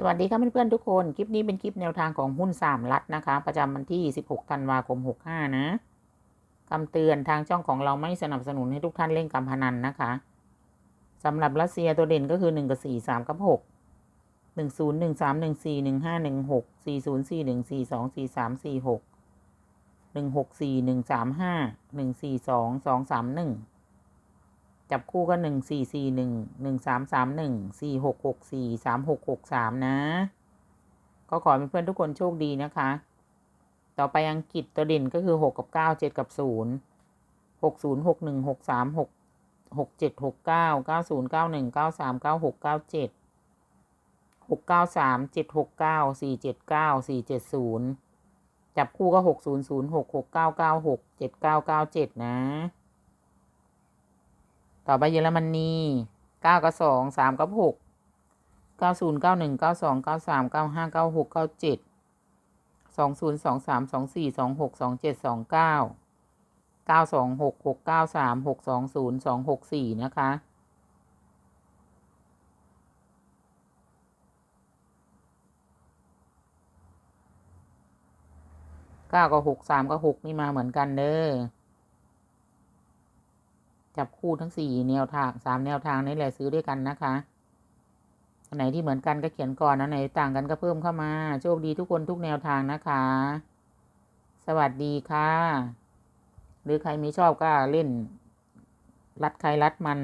สวัสดีครับเพื่อนๆทุกคน คลิปนี้เป็นคลิปแนวทางของหุ้นสามลัดนะคะ ประจำวันที่ 16 ธันวาคม 65 นะคำเตือนทางช่องของเราไม่สนับสนุนให้ทุกท่านเล่นการพนันนะคะสำหรับรัสเซียตัวเด่นก็คือ 1 กับ 4 3 กับ 6 1 0 1 3 1 4 1 5 1 6 4 0 4 1 4 2 4 3 4 6 1 6 4 1 3 5 1 4 2 2 3 1 จับคู่ก็หนึ่งสี่สี่หนึ่งหนึ่งสามสามหนึ่งสี่หกหกสี่สามหกหกสามนะ ก็ขอให้เพื่อนทุกคนโชคดีนะคะ ต่อไปอังกฤษตัวเด่นก็คือหกกับเก้าเจ็ดกับศูนย์หกศูนย์หกหนึ่งหกสามหกหกเจ็ดหกเก้าเก้าศูนย์เก้าหนึ่งเก้าสามเก้าหกเก้าเจ็ดหกเก้าสามเจ็ดหกเก้าสี่เจ็ดเก้าสี่เจ็ดศูนย์จับคู่ก็หกศูนย์ศูนย์หกหกเก้าเก้าหกเจ็ดเก้าเก้าเจ็ดนะ ต่อไปเยอรมนีเก้ากับสองสามกับหกเก้าศูนย์เก้าหนึ่งเก้าสองเก้าสามเก้าห้าเก้าหกเก้าเจ็ดสองศูนย์สองสามสองสี่สองหกสองเจ็ดสองเก้าเก้าสองหกหกเก้าสามหกสองศูนย์สองหกสี่นะคะเก้ากับหกสามกับหกนี่มาเหมือนกันเด้อ จับคู่ทั้งสี่แนวทางสามแนวทางนี่แหละซื้อด้วยกันนะคะอันไหนที่เหมือนกันก็เขียนก่อนอันไหนต่างกันก็เพิ่มเข้ามา โชคดีทุกคนทุกแนวทางนะคะ สวัสดีค่ะ หรือใครมีชอบก็เล่น รัดใครรัดมัน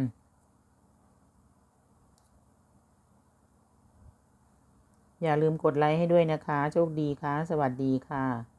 อย่าลืมกดไลค์ให้ด้วยนะคะ โชคดีค่ะ สวัสดีค่ะ